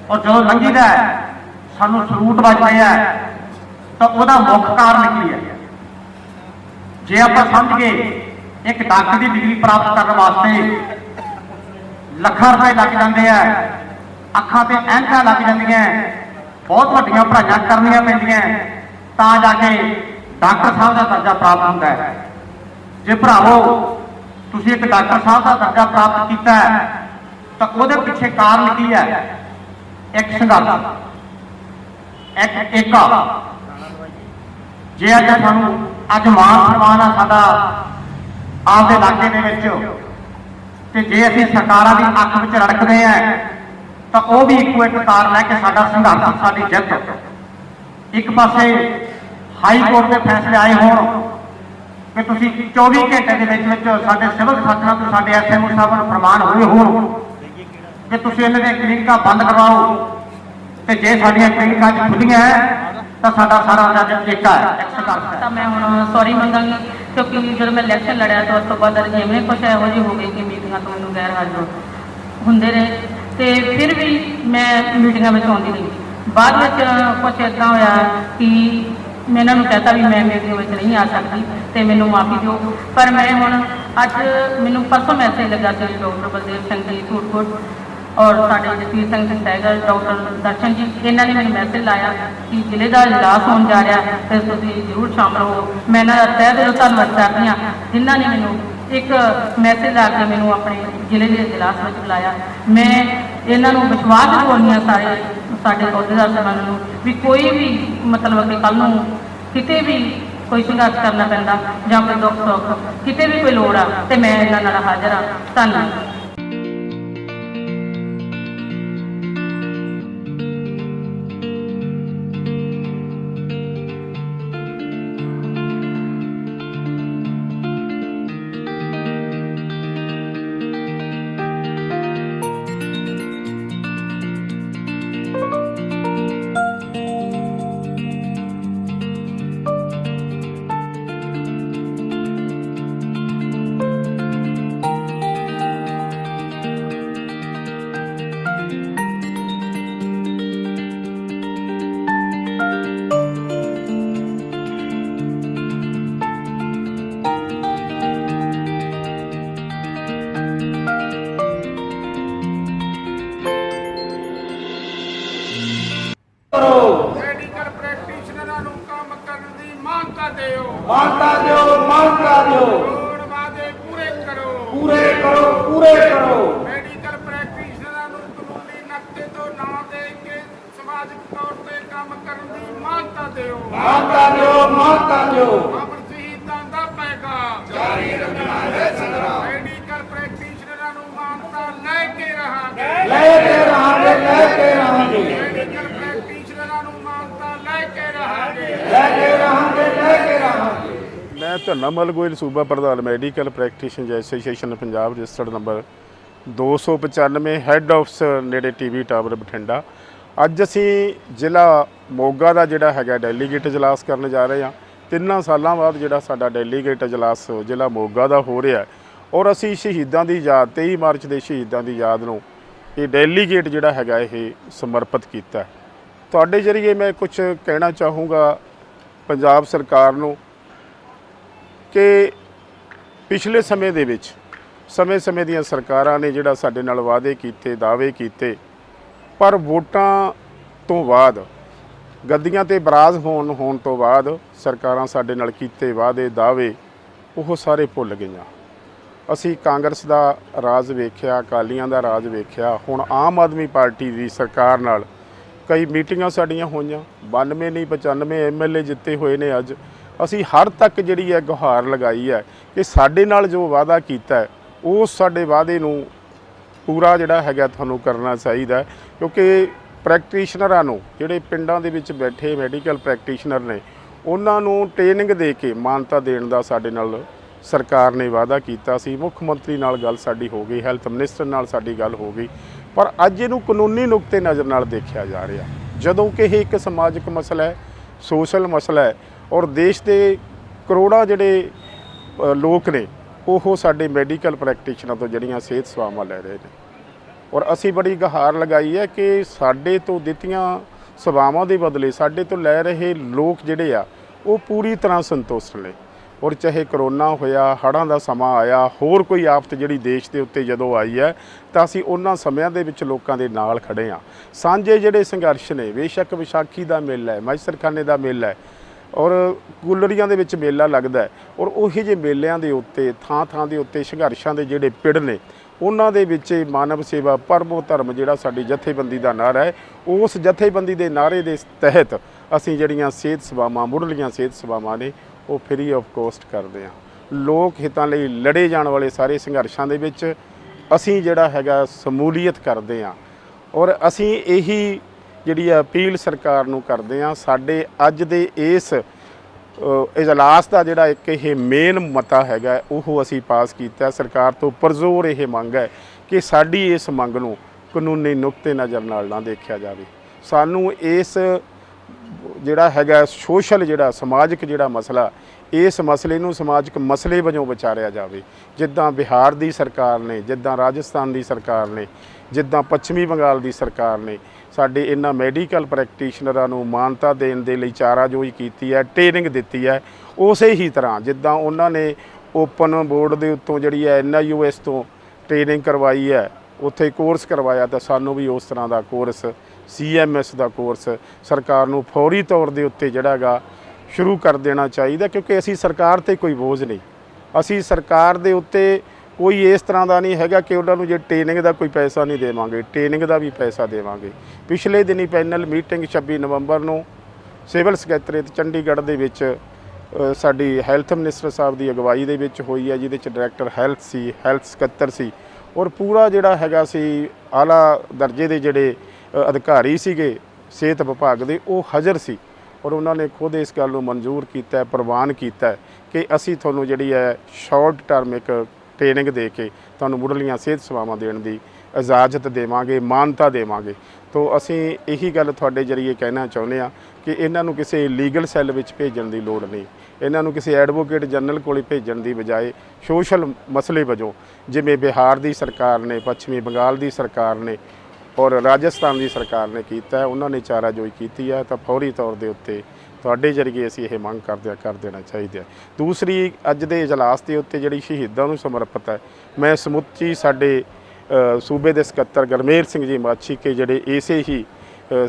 ਔਰ ਜਦੋਂ ਲੰਘੀਦਾ ਸਾਨੂੰ ਸਲੂਟ ਵੱਜਦੇ ਆ, ਤਾਂ ਉਹਦਾ ਮੁੱਖ ਕਾਰਨ ਕੀ ਹੈ? ਜੇ ਆਪਾਂ ਸਮਝ ਗਏ ਇੱਕ ਡਾਕਟਰ ਦੀ ਡਿਗਰੀ ਪ੍ਰਾਪਤ ਕਰਨ ਵਾਸਤੇ ਲੱਖਾਂ ਰੁਪਏ ਲੱਗ ਜਾਂਦੇ ਆ, ਅੱਖਾਂ ਤੇ ਐਨਕਾਂ ਲੱਗ ਜਾਂਦੀਆਂ, ਬਹੁਤ ਵੱਡੀਆਂ ਪੜ੍ਹਾਈਆਂ ਕਰਨੀਆਂ ਪੈਂਦੀਆਂ, ਤਾਂ ਜਾ ਕੇ ਡਾਕਟਰ ਸਾਹਿਬ ਦਾ ਦਰਜਾ ਪ੍ਰਾਪਤ ਹੁੰਦਾ ਹੈ। ਜੇ ਭਰਾਵੋ, ਤੁਸੀਂ ਇੱਕ ਡਾਕਟਰ ਸਾਹਿਬ ਦਾ ਦਰਜਾ ਪ੍ਰਾਪਤ ਕੀਤਾ ਹੈ ਤਾਂ ਉਹਦੇ ਪਿੱਛੇ ਕਾਰਨ ਕੀ ਹੈ? ਇੱਕ ਸੰਘਰਸ਼। ਇੱਕ ਏਕਾ। ਜੇ ਅੱਜ ਸਾਨੂੰ ਅੱਜ ਮਾਨ ਸਨਮਾਨ ਆ ਸਾਡਾ ਆਪਦੇ ਇਲਾਕੇ ਦੇ ਵਿੱਚ, ਤੇ ਜੇ ਅਸੀਂ ਸਰਕਾਰਾਂ ਦੀ ਅੱਖ ਵਿੱਚ ਰੜਕਦੇ ਆ ਤਾਂ ਉਹ ਵੀ ਇੱਕੋ ਇੱਕ ਕਾਰਨ ਹੈ ਕਿ ਸਾਡਾ ਸੰਘਰਸ਼, ਸਾਡੀ ਜਿੱਤ। ਇੱਕ ਪਾਸੇ ਹਾਈ ਕੋਰਟ ਦੇ ਫੈਸਲੇ ਆਏ ਹੋਣ ਕਿ ਤੁਸੀਂ 24 ਘੰਟੇ ਦੇ ਵਿੱਚ ਵਿੱਚ ਸਾਡੇ ਸਿਵਲ ਸਰਜਨਾਂ ਤੋਂ ਸਾਡੇ ਐਸਐਮਓ ਸਾਹਿਬ ਨੂੰ ਪ੍ਰਮਾਣ ਹੋਏ ਹੋਣ ਕਿ ਤੁਸੀਂ ਇਹਨਾਂ ਦੀਆਂ ਕਲੀਨਿਕਾਂ ਬੰਦ ਕਰਵਾਓ ਤੇ ਜੇ ਸਾਡੀਆਂ ਕਲੀਨਿਕਾਂ ਚ ਖੁੱਲੀਆਂ ਤਾਂ ਸਾਡਾ ਸਾਰਾ ਰਾਜ ਏਕਾ ਹੈ ਤਾਂ ਮੈਂ ਹੁਣ ਸੌਰੀ ਮੰਗਾਂਗੀ ਕਿਉਂਕਿ ਜਦੋਂ ਮੈਂ ਇਲੈਕਸ਼ਨ ਲੜਿਆ ਤਾਂ ਉਸ ਤੋਂ ਬਾਅਦ ਜਿਵੇਂ ਕੁਛ ਇਹੋ ਜਿਹੀ ਹੋ ਗਈ ਕਿ ਮੀਟਿੰਗਾਂ ਤੋਂ ਮੈਨੂੰ ਗੈਰ ਹਾਜ਼ਰ ਹੁੰਦੇ ਰਹੇ। ਤੇ ਫਿਰ ਵੀ ਮੈਂ ਮੀਟਿੰਗਾਂ ਵਿੱਚ ਆਉਂਦੀ ਰਹੀ ਬਾਅਦ ਵਿੱਚ ਕੁਛ ਇਦਾਂ ਹੋਇਆ ਕਿ ਮੈਂ ਇਹਨਾਂ ਨੂੰ ਕਹਤਾ ਵੀ ਮੈਂ ਮੀਟਿੰਗ ਵਿੱਚ ਨਹੀਂ ਆ ਸਕਦੀ ਤੇ ਮੈਨੂੰ ਮਾਫੀ ਦਿਓ। ਪਰ ਮੈਂ ਹੁਣ ਅੱਜ ਮੈਨੂੰ ਪਰਸੋਂ ਮੈਸੇਜ ਲੱਗਾ ਸੀ ਡਾਕਟਰ ਬਲਦੇਵ ਸਿੰਘ ਜੀ ਧੂੜਕੋਟ ਔਰ ਸਾਡੇ ਜਸਵੀਰ ਸਿੰਘ ਸਿੰਘ ਸਹਿਗਲ ਡਾਕਟਰ ਦਰਸ਼ਨ ਜੀ, ਇਹਨਾਂ ਨੇ ਮੈਨੂੰ ਮੈਸੇਜ ਲਾਇਆ ਕਿ ਜ਼ਿਲ੍ਹੇ ਦਾ ਇਜਲਾਸ ਹੋਣ ਜਾ ਰਿਹਾ ਹੈ ਤੇ ਤੁਸੀਂ ਜ਼ਰੂਰ ਸ਼ਾਮਲ ਹੋ ਮੈਂ ਇਹਨਾਂ ਦਾ ਤਹਿ ਦਿਲੋਂ ਧੰਨਵਾਦ ਕਰਦੀ ਹਾਂ, ਜਿਨ੍ਹਾਂ ਨੇ ਮੈਨੂੰ ਇੱਕ ਮੈਸੇਜ ਲਾ ਕੇ ਮੈਨੂੰ ਆਪਣੇ ਜ਼ਿਲ੍ਹੇ ਦੇ ਇਜਲਾਸ ਵਿੱਚ ਬੁਲਾਇਆ। ਮੈਂ ਇਹਨਾਂ ਨੂੰ ਵਿਸ਼ਵਾਸ ਦਿਵਾਉਂਦੀ ਹਾਂ ਸਾਰੇ ਸਾਡੇ ਅਹੁਦੇਦਾਰ ਸਾਹਿਬਾਨ ਨੂੰ ਵੀ ਕੋਈ ਵੀ ਮਤਲਬ ਕਿ ਕੱਲ ਨੂੰ ਕਿਤੇ ਵੀ ਕੋਈ ਸੰਘਰਸ਼ ਕਰਨਾ ਪੈਂਦਾ ਜਾਂ ਕੋਈ ਦੁੱਖ ਸੁੱਖ ਕਿਤੇ ਵੀ ਕੋਈ ਲੋੜ ਆ, ਤੇ ਮੈਂ ਇਹਨਾਂ ਨਾਲ ਹਾਜ਼ਰ ਆ ਧੰਨਵਾਦ। ਮੈਂ ਧੰਨਾਮਲ ਗੋਇਲ ਸੂਬਾ ਪ੍ਰਧਾਨ medical practitioner association Punjab registered number 295 head office ਨੇੜੇ ਟੀਵੀ ਟਾਵਰ ਬਠਿੰਡਾ। ਅੱਜ ਅਸੀਂ ਜ਼ਿਲ੍ਹਾ ਮੋਗਾ ਦਾ ਜਿਹੜਾ ਹੈਗਾ ਡੈਲੀਗੇਟ ਇਜਲਾਸ ਕਰਨ ਜਾ ਰਹੇ ਹਾਂ। ਤਿੰਨਾਂ ਸਾਲਾਂ ਬਾਅਦ ਜਿਹੜਾ ਸਾਡਾ ਡੈਲੀਗੇਟ ਇਜਲਾਸ ਜ਼ਿਲ੍ਹਾ ਮੋਗਾ ਦਾ ਹੋ ਰਿਹਾ ਔਰ ਅਸੀਂ ਸ਼ਹੀਦਾਂ ਦੀ ਯਾਦ 23 ਮਾਰਚ ਦੇ ਸ਼ਹੀਦਾਂ ਦੀ ਯਾਦ ਨੂੰ ਇਹ ਡੈਲੀਗੇਟ ਜਿਹੜਾ ਹੈਗਾ ਇਹ ਸਮਰਪਿਤ ਕੀਤਾ ਤੁਹਾਡੇ ਜਰੀਏ ਮੈਂ ਕੁਝ ਕਹਿਣਾ ਚਾਹੂੰਗਾ ਪੰਜਾਬ ਸਰਕਾਰ ਨੂੰ। ਕਿ ਪਿਛਲੇ ਸਮੇਂ ਦੇ ਵਿੱਚ ਸਮੇਂ-ਸਮੇਂ ਦੀਆਂ ਸਰਕਾਰਾਂ ਨੇ ਜਿਹੜਾ ਸਾਡੇ ਨਾਲ ਵਾਅਦੇ ਕੀਤੇ, ਦਾਅਵੇ ਕੀਤੇ, ਪਰ ਵੋਟਾਂ ਤੋਂ ਬਾਅਦ, ਗੱਦੀਆਂ ਤੇ ਬਰਾਜ਼ ਹੋਣ ਹੋਣ ਤੋਂ ਬਾਅਦ ਸਰਕਾਰਾਂ ਸਾਡੇ ਨਾਲ ਕੀਤੇ ਵਾਅਦੇ, ਦਾਅਵੇ ਉਹ ਸਾਰੇ ਭੁੱਲ ਗਈਆਂ। ਅਸੀਂ ਕਾਂਗਰਸ ਦਾ ਰਾਜ ਵੇਖਿਆ, ਅਕਾਲੀਆਂ ਦਾ ਰਾਜ ਵੇਖਿਆ, ਹੁਣ ਆਮ ਆਦਮੀ ਪਾਰਟੀ ਦੀ ਸਰਕਾਰ ਨਾਲ ਕਈ ਮੀਟਿੰਗਾਂ ਸਾਡੀਆਂ ਹੋਈਆਂ। 92 ਨਹੀਂ 95 ਐਮਐਲਏ ਜਿੱਤੇ ਹੋਏ ਨੇ ਅੱਜ। ਅਸੀਂ ਹਰ ਤੱਕ ਜਿਹੜੀ ਹੈ ਗੁਹਾਰ ਲਗਾਈ ਹੈ ਕਿ ਸਾਡੇ ਨਾਲ ਜੋ ਵਾਅਦਾ ਕੀਤਾ ਹੈ ਉਸ ਸਾਡੇ ਵਾਅਦੇ ਨੂੰ ਪੂਰਾ ਜਿਹੜਾ ਹੈਗਾ ਤੁਹਾਨੂੰ ਕਰਨਾ ਚਾਹੀਦਾ ਕਿਉਂਕਿ ਪ੍ਰੈਕਟੀਸ਼ਨਰਾਂ ਨੂੰ, ਜਿਹੜੇ ਪਿੰਡਾਂ ਦੇ ਵਿੱਚ ਬੈਠੇ ਮੈਡੀਕਲ ਪ੍ਰੈਕਟੀਸ਼ਨਰ ਨੇ, ਉਹਨਾਂ ਨੂੰ ਟ੍ਰੇਨਿੰਗ ਦੇ ਕੇ ਮਾਨਤਾ ਦੇਣ ਦਾ ਸਾਡੇ ਨਾਲ ਸਰਕਾਰ ਨੇ ਵਾਅਦਾ ਕੀਤਾ ਸੀ। ਮੁੱਖ ਮੰਤਰੀ ਨਾਲ ਗੱਲ ਸਾਡੀ ਹੋ ਗਈ ਹੈਲਥ ਮਿਨਿਸਟਰ ਨਾਲ ਸਾਡੀ ਗੱਲ ਹੋ ਗਈ, ਪਰ ਅੱਜ ਇਹਨੂੰ ਕਾਨੂੰਨੀ ਨੁਕਤੇ ਨਜ਼ਰ ਨਾਲ ਦੇਖਿਆ ਜਾ ਰਿਹਾ। ਜਦੋਂ ਕਿ ਇਹ ਇੱਕ ਸਮਾਜਿਕ ਮਸਲਾ ਹੈ ਸੋਸ਼ਲ ਮਸਲਾ ਹੈ ਔਰ ਦੇਸ਼ ਦੇ ਕਰੋੜਾਂ ਜਿਹੜੇ ਲੋਕ ਨੇ, ਉਹ ਸਾਡੇ ਮੈਡੀਕਲ ਪ੍ਰੈਕਟੀਸ਼ਨਰ ਤੋਂ ਜਿਹੜੀਆਂ ਸਿਹਤ ਸੇਵਾਵਾਂ ਲੈ ਰਹੇ ਨੇ। ਔਰ ਅਸੀਂ ਬੜੀ ਗਹਾਰ ਲਗਾਈ ਹੈ ਕਿ ਸਾਡੇ ਤੋਂ ਦਿੱਤੀਆਂ ਸੇਵਾਵਾਂ ਦੇ ਬਦਲੇ ਸਾਡੇ ਤੋਂ ਲੈ ਰਹੇ ਲੋਕ ਜਿਹੜੇ ਆ, ਉਹ ਪੂਰੀ ਤਰ੍ਹਾਂ ਸੰਤੁਸ਼ਟ ਨੇ। ਔਰ ਚਾਹੇ ਕਰੋਨਾ ਹੋਇਆ, ਹੜ੍ਹਾਂ ਦਾ ਸਮਾਂ ਆਇਆ, ਹੋਰ ਕੋਈ ਆਫਤ ਜਿਹੜੀ ਦੇਸ਼ ਦੇ ਉੱਤੇ ਜਦੋਂ ਆਈ ਹੈ, ਤਾਂ ਅਸੀਂ ਉਹਨਾਂ ਸਮਿਆਂ ਦੇ ਵਿੱਚ ਲੋਕਾਂ ਦੇ ਨਾਲ ਖੜੇ ਆ ਸਾਂਝੇ ਜਿਹੜੇ ਸੰਘਰਸ਼ ਨੇ, ਬੇਸ਼ੱਕ ਵਿਸਾਖੀ ਦਾ ਮੇਲਾ ਹੈ ਮਾਈਸਰਖਾਨੇ ਦਾ ਮੇਲਾ ਹੈ ਔਰ ਗੁੱਲੜੀਆਂ ਦੇ ਵਿੱਚ ਮੇਲਾ ਲੱਗਦਾ ਔਰ ਉਹੀ ਜਿਹੇ ਮੇਲਿਆਂ ਦੇ ਉੱਤੇ, ਥਾਂ ਥਾਂ ਦੇ ਉੱਤੇ ਸੰਘਰਸ਼ਾਂ ਦੇ ਜਿਹੜੇ ਪਿੜ ਨੇ, ਉਹਨਾਂ ਦੇ ਵਿੱਚ ਮਾਨਵ ਸੇਵਾ, ਪਰਮੋ ਧਰਮ ਜਿਹੜਾ ਸਾਡੀ ਜਥੇਬੰਦੀ ਦਾ ਨਾਰਾ ਹੈ, ਉਸ ਜਥੇਬੰਦੀ ਦੇ ਨਾਰੇ ਦੇ ਤਹਿਤ ਅਸੀਂ ਜਿਹੜੀਆਂ ਸਿਹਤ ਸੇਵਾਵਾਂ, ਮੁੱਢਲੀਆਂ ਸਿਹਤ ਸੇਵਾਵਾਂ ਨੇ, ਉਹ ਫ੍ਰੀ ਆਫ ਕੋਸਟ ਕਰਦੇ ਹਾਂ। ਲੋਕ ਹਿੱਤਾਂ ਲਈ ਲੜੇ ਜਾਣ ਵਾਲੇ ਸਾਰੇ ਸੰਘਰਸ਼ਾਂ ਦੇ ਵਿੱਚ ਅਸੀਂ ਜਿਹੜਾ ਹੈਗਾ ਸਮੂਲੀਅਤ ਕਰਦੇ ਹਾਂ। ਔਰ ਅਸੀਂ ਇਹੀ ਜਿਹੜੀ ਆ ਅਪੀਲ ਸਰਕਾਰ ਨੂੰ ਕਰਦੇ ਹਾਂ ਸਾਡੇ ਅੱਜ ਦੇ ਇਸ ਇਜਲਾਸ ਦਾ ਜਿਹੜਾ ਇੱਕ ਇਹ ਮੇਨ ਮਤਾ ਹੈਗਾ, ਉਹ ਅਸੀਂ ਪਾਸ ਕੀਤਾ। ਸਰਕਾਰ ਤੋਂ ਪਰਜ਼ੋਰ ਇਹ ਮੰਗ ਹੈ ਕਿ ਸਾਡੀ ਇਸ ਮੰਗ ਨੂੰ ਕਾਨੂੰਨੀ ਨੁਕਤੇ ਨਜ਼ਰ ਨਾਲ ਨਾ ਦੇਖਿਆ ਜਾਵੇ। ਸਾਨੂੰ ਇਸ ਜਿਹੜਾ ਹੈਗਾ, ਸੋਸ਼ਲ ਜਿਹੜਾ, ਸਮਾਜਿਕ ਜਿਹੜਾ ਮਸਲਾ, ਇਸ ਮਸਲੇ ਨੂੰ ਸਮਾਜਿਕ ਮਸਲੇ ਵਜੋਂ ਵਿਚਾਰਿਆ ਜਾਵੇ। ਜਿੱਦਾਂ ਬਿਹਾਰ ਦੀ ਸਰਕਾਰ ਨੇ, ਜਿੱਦਾਂ ਰਾਜਸਥਾਨ ਦੀ ਸਰਕਾਰ ਨੇ, ਜਿੱਦਾਂ ਪੱਛਮੀ ਬੰਗਾਲ ਦੀ ਸਰਕਾਰ ਨੇ ਸਾਡੇ ਇਹਨਾਂ ਮੈਡੀਕਲ ਪ੍ਰੈਕਟੀਸ਼ਨਰਾਂ ਨੂੰ ਮਾਨਤਾ ਦੇਣ ਦੇ ਲਈ ਚਾਰਾਜੋਈ ਕੀਤੀ ਹੈ, ਟ੍ਰੇਨਿੰਗ ਦਿੱਤੀ ਹੈ, ਉਸੇ ਹੀ ਤਰ੍ਹਾਂ ਜਿੱਦਾਂ ਉਹਨਾਂ ਨੇ ਓਪਨ ਬੋਰਡ ਦੇ ਉੱਤੋਂ ਜਿਹੜੀ ਹੈ ਐਨਆਈਯੂਐਸ ਤੋਂ ਟ੍ਰੇਨਿੰਗ ਕਰਵਾਈ ਹੈ, ਉੱਥੇ ਕੋਰਸ ਕਰਵਾਇਆ ਤਾਂ ਸਾਨੂੰ ਵੀ ਉਸ ਤਰ੍ਹਾਂ ਦਾ ਕੋਰਸ ਸੀਐਮਐਸ ਦਾ ਕੋਰਸ ਸਰਕਾਰ ਨੂੰ ਫੌਰੀ ਤੌਰ ਦੇ ਉੱਤੇ ਜਿਹੜਾ ਹੈਗਾ ਸ਼ੁਰੂ ਕਰ ਦੇਣਾ ਚਾਹੀਦਾ ਕਿਉਂਕਿ ਅਸੀਂ ਸਰਕਾਰ ਤੇ ਕੋਈ ਬੋਝ ਨਹੀਂ। ਅਸੀਂ ਸਰਕਾਰ ਦੇ ਉੱਤੇ ਕੋਈ ਇਸ ਤਰ੍ਹਾਂ ਦਾ ਨਹੀਂ ਹੈਗਾ ਕਿ ਉਹਨਾਂ ਨੂੰ ਜੇ ਟ੍ਰੇਨਿੰਗ ਦਾ ਕੋਈ ਪੈਸਾ ਨਹੀਂ ਦੇਵਾਂਗੇ ਟ੍ਰੇਨਿੰਗ ਦਾ ਵੀ ਪੈਸਾ ਦੇਵਾਂਗੇ। ਪਿਛਲੇ ਦਿਨੀ ਪੈਨਲ ਮੀਟਿੰਗ 26 ਨਵੰਬਰ ਨੂੰ ਸਿਵਲ ਸਕੱਤਰੇਤ ਚੰਡੀਗੜ੍ਹ ਦੇ ਵਿੱਚ ਸਾਡੀ ਹੈਲਥ ਮਿਨਿਸਟਰ ਸਾਹਿਬ ਦੀ ਅਗਵਾਈ ਦੇ ਵਿੱਚ ਹੋਈ ਹੈ, ਜਿਹਦੇ ਚ ਡਾਇਰੈਕਟਰ ਹੈਲਥ ਸੀ ਹੈਲਥ ਸਕੱਤਰ ਸੀ। ਔਰ ਪੂਰਾ ਜਿਹੜਾ ਹੈਗਾ ਸੀ, ਆਲਾ ਦਰਜੇ ਦੇ ਜਿਹੜੇ ਅਧਿਕਾਰੀ ਸੀਗੇ, ਸਿਹਤ ਵਿਭਾਗ ਦੇ, ਉਹ ਹਾਜ਼ਰ ਸੀ। ਔਰ ਉਹਨਾਂ ਨੇ ਖੁਦ ਇਸ ਗੱਲ ਨੂੰ ਮਨਜ਼ੂਰ ਕੀਤਾ ਹੈ ਪ੍ਰਵਾਨ ਕੀਤਾ ਹੈ ਕਿ ਅਸੀਂ ਤੁਹਾਨੂੰ ਜਿਹੜੀ ਹੈ ਸ਼ਾਰਟ ਟਰਮ ਇੱਕ ਟ੍ਰੇਨਿੰਗ ਦੇ ਕੇ ਤੁਹਾਨੂੰ ਮੁੱਢਲੀਆਂ ਸਿਹਤ ਸੇਵਾਵਾਂ ਦੇਣ ਦੀ ਇਜਾਜ਼ਤ ਦੇਵਾਂਗੇ, ਮਾਨਤਾ ਦੇਵਾਂਗੇ। ਤੋਂ ਅਸੀਂ ਇਹੀ ਗੱਲ ਤੁਹਾਡੇ ਜਰੀਏ ਕਹਿਣਾ ਚਾਹੁੰਦੇ ਆ ਕਿ ਇਹਨਾਂ ਨੂੰ ਕਿਸੇ ਲੀਗਲ ਸੈੱਲ ਵਿੱਚ ਭੇਜਣ ਦੀ ਲੋੜ ਨਹੀਂ। ਇਹਨਾਂ ਨੂੰ ਕਿਸੇ ਐਡਵੋਕੇਟ ਜਨਰਲ ਕੋਲ ਭੇਜਣ ਦੀ ਬਜਾਏ ਸੋਸ਼ਲ ਮਸਲੇ ਵਜੋਂ ਜਿਵੇਂ ਬਿਹਾਰ ਦੀ ਸਰਕਾਰ ਨੇ, ਪੱਛਮੀ ਬੰਗਾਲ ਦੀ ਸਰਕਾਰ ਨੇ ਔਰ ਰਾਜਸਥਾਨ ਦੀ ਸਰਕਾਰ ਨੇ ਕੀਤਾ ਹੈ, ਉਹਨਾਂ ਨੇ ਚਾਰਾਜੋਈ ਕੀਤੀ ਹੈ, ਤਾਂ ਫੌਰੀ ਤੌਰ ਦੇ ਉੱਤੇ ਤੁਹਾਡੇ ਜਰੀਏ ਅਸੀਂ ਇਹ ਮੰਗ ਕਰਦੇ ਆ ਕਰ ਦੇਣਾ ਚਾਹੀਦਾ ਹੈ। ਦੂਸਰੀ, ਅੱਜ ਦੇ ਇਜਲਾਸ ਦੇ ਉੱਤੇ ਜਿਹੜੀ ਸ਼ਹੀਦਾਂ ਨੂੰ ਸਮਰਪਿਤ ਹੈ, ਮੈਂ ਸਮੁੱਚੀ ਸਾਡੇ ਸੂਬੇ ਦੇ ਸਕੱਤਰ ਗਰਮੇਲ ਸਿੰਘ ਜੀ ਮਾਛੀ ਕੇ ਜਿਹੜੇ ਇਸੇ ਹੀ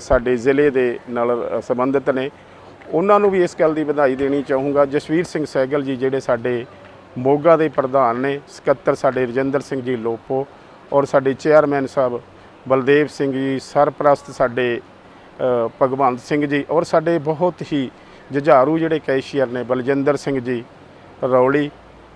ਸਾਡੇ ਜ਼ਿਲ੍ਹੇ ਦੇ ਨਾਲ ਸੰਬੰਧਿਤ ਨੇ, ਉਹਨਾਂ ਨੂੰ ਵੀ ਇਸ ਗੱਲ ਦੀ ਵਧਾਈ ਦੇਣੀ ਚਾਹੂੰਗਾ। ਜਸਵੀਰ ਸਿੰਘ ਸੈਗਲ ਜੀ ਜਿਹੜੇ ਸਾਡੇ ਮੋਗਾ ਦੇ ਪ੍ਰਧਾਨ ਨੇ, ਸਕੱਤਰ ਸਾਡੇ ਰਜਿੰਦਰ ਸਿੰਘ ਜੀ ਲੋਪੋ ਔਰ ਸਾਡੇ ਚੇਅਰਮੈਨ ਸਾਹਿਬ ਬਲਦੇਵ ਸਿੰਘ ਜੀ ਸਰਪ੍ਰਸਤ ਸਾਡੇ ਭਗਵੰਤ ਸਿੰਘ ਜੀ ਔਰ ਸਾਡੇ ਬਹੁਤ ਹੀ ਜੁਝਾਰੂ ਜਿਹੜੇ ਕੈਸ਼ੀਅਰ ਨੇ ਬਲਜਿੰਦਰ ਸਿੰਘ ਜੀ, ਰੌਲੀ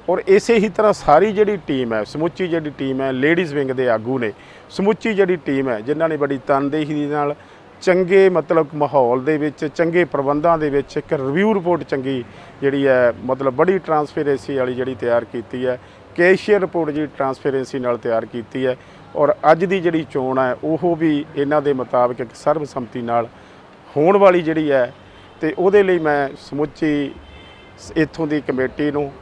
ਔਰ ਇਸੇ ਹੀ ਤਰ੍ਹਾਂ ਸਾਰੀ ਜਿਹੜੀ ਟੀਮ ਹੈ, ਸਮੁੱਚੀ ਜਿਹੜੀ ਟੀਮ ਹੈ, ਲੇਡੀਜ਼ ਵਿੰਗ ਦੇ ਆਗੂ ਨੇ, ਸਮੁੱਚੀ ਜਿਹੜੀ ਟੀਮ ਹੈ, ਜਿਨ੍ਹਾਂ ਨੇ ਬੜੀ ਤਨਦੇਹੀ ਦੇ ਨਾਲ ਚੰਗੇ ਮਤਲਬ ਮਾਹੌਲ ਦੇ ਵਿੱਚ, ਚੰਗੇ ਪ੍ਰਬੰਧਾਂ ਦੇ ਵਿੱਚ ਇੱਕ ਰਿਵਿਊ ਰਿਪੋਰਟ ਚੰਗੀ ਜਿਹੜੀ ਹੈ, ਮਤਲਬ ਬੜੀ ਟਰਾਂਸਪੇਰੈਂਸੀ ਵਾਲੀ ਜਿਹੜੀ ਤਿਆਰ ਕੀਤੀ ਹੈ, ਕੈਸ਼ੀਅਰ ਰਿਪੋਰਟ ਜਿਹੜੀ ਟਰਾਂਸਪੇਰੈਂਸੀ ਨਾਲ ਤਿਆਰ ਕੀਤੀ ਹੈ ਔਰ ਅੱਜ ਦੀ ਜਿਹੜੀ ਚੋਣ ਹੈ, ਉਹ ਵੀ ਇਹਨਾਂ ਦੇ ਮੁਤਾਬਕ ਇੱਕ ਸਰਬਸੰਮਤੀ ਨਾਲ ਹੋਣ ਵਾਲੀ ਜਿਹੜੀ ਹੈ, ਤੇ ਉਹਦੇ ਲਈ ਮੈਂ ਸਮੁੱਚੀ ਇੱਥੋਂ ਦੀ ਕਮੇਟੀ ਨੂੰ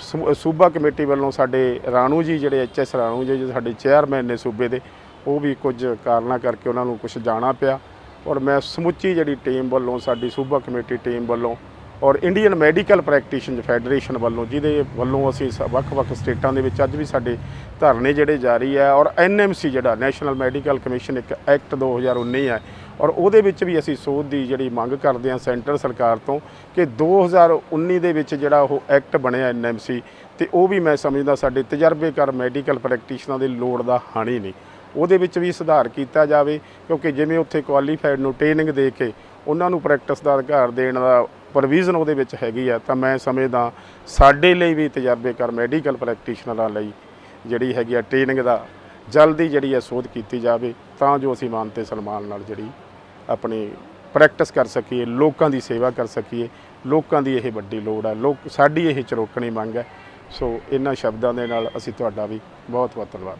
ਸਮੂ- ਸੂਬਾ ਕਮੇਟੀ ਵੱਲੋਂ ਸਾਡੇ ਰਾਣੂ ਜੀ, ਜਿਹੜੇ ਐਚਐਸ ਰਾਣੂ ਜੀ ਸਾਡੇ ਚੇਅਰਮੈਨ ਨੇ ਸੂਬੇ ਦੇ, ਉਹ ਵੀ ਕੁਝ ਕਾਰਨਾਂ ਕਰਕੇ ਉਹਨਾਂ ਨੂੰ ਕੁਝ ਜਾਣਾ ਪਿਆ। ਔਰ ਮੈਂ ਸਮੁੱਚੀ ਜਿਹੜੀ ਟੀਮ ਵੱਲੋਂ, ਸਾਡੀ ਸੂਬਾ ਕਮੇਟੀ ਟੀਮ ਵੱਲੋਂ ਔਰ ਇੰਡੀਅਨ ਮੈਡੀਕਲ ਪ੍ਰੈਕਟੀਸ਼ਨ ਫੈਡਰੇਸ਼ਨ ਵੱਲੋਂ, ਜਿਹਦੇ ਵੱਲੋਂ ਅਸੀਂ ਸ- ਵੱਖ-ਵੱਖ ਸਟੇਟਾਂ ਦੇ ਵਿੱਚ ਅੱਜ ਵੀ ਸਾਡੇ ਧਰਨੇ ਜਿਹੜੇ ਜਾਰੀ ਹੈ ਔਰ ਐਨਐਮਸੀ ਜਿਹੜਾ, ਨੈਸ਼ਨਲ ਮੈਡੀਕਲ ਕਮਿਸ਼ਨ ਇੱਕ ਐਕਟ 2019 ਹੈ ਔਰ ਉਹਦੇ ਵਿੱਚ ਵੀ ਅਸੀਂ ਸੋਧ ਦੀ ਜਿਹੜੀ ਮੰਗ ਕਰਦੇ ਹਾਂ ਸੈਂਟਰ ਸਰਕਾਰ ਤੋਂ ਕਿ 2019 ਦੇ ਵਿੱਚ ਜਿਹੜਾ ਉਹ ਐਕਟ ਬਣਿਆ ਐਨਐਮਸੀ ਤੇ ਉਹ ਵੀ ਮੈਂ ਸਮਝਦਾ ਸਾਡੇ ਤਜਰਬੇਕਾਰ ਮੈਡੀਕਲ ਪ੍ਰੈਕਟੀਸ਼ਨਰਾਂ ਦੀ ਲੋੜ ਦਾ ਹਾਣੀ ਨਹੀਂ। ਉਹਦੇ ਵਿੱਚ ਵੀ ਸੁਧਾਰ ਕੀਤਾ ਜਾਵੇ ਕਿਉਂਕਿ ਜਿਵੇਂ ਉੱਥੇ ਕੁਆਲੀਫਾਈਡ ਨੂੰ ਟ੍ਰੇਨਿੰਗ ਦੇ ਕੇ ਉਹਨਾਂ ਨੂੰ ਪ੍ਰੈਕਟਿਸ ਦਾ ਅਧਿਕਾਰ ਦੇਣ ਦਾ ਪ੍ਰੋਵੀਜ਼ਨ ਉਹਦੇ ਵਿੱਚ ਹੈਗੀ ਆ, ਤਾਂ ਮੈਂ ਸਮਝਦਾ ਸਾਡੇ ਲਈ ਵੀ ਤਜਰਬੇਕਾਰ ਮੈਡੀਕਲ ਪ੍ਰੈਕਟੀਸ਼ਨਰਾਂ ਲਈ ਜਿਹੜੀ ਹੈਗੀ ਆ ਟ੍ਰੇਨਿੰਗ ਦਾ, ਜਲਦੀ ਜਿਹੜੀ ਹੈ ਸੋਧ ਕੀਤੀ ਜਾਵੇ, ਤਾਂ ਜੋ ਅਸੀਂ ਮਾਨ ਤੇ ਸਨਮਾਨ ਨਾਲ ਜਿਹੜੀ ਆਪਣੀ ਪ੍ਰੈਕਟਿਸ ਕਰ ਸਕੀਏ, ਲੋਕਾਂ ਦੀ ਸੇਵਾ ਕਰ ਸਕੀਏ, ਲੋਕਾਂ ਦੀ ਇਹ ਵੱਡੀ ਲੋੜ ਹੈ ਲੋਕ, ਸਾਡੀ ਇਹ ਚਰੋਕਣੀ ਮੰਗ ਹੈ ਸੋ ਇਹਨਾਂ ਸ਼ਬਦਾਂ ਦੇ ਨਾਲ ਅਸੀਂ ਤੁਹਾਡਾ ਵੀ ਬਹੁਤ ਬਹੁਤ ਧੰਨਵਾਦ।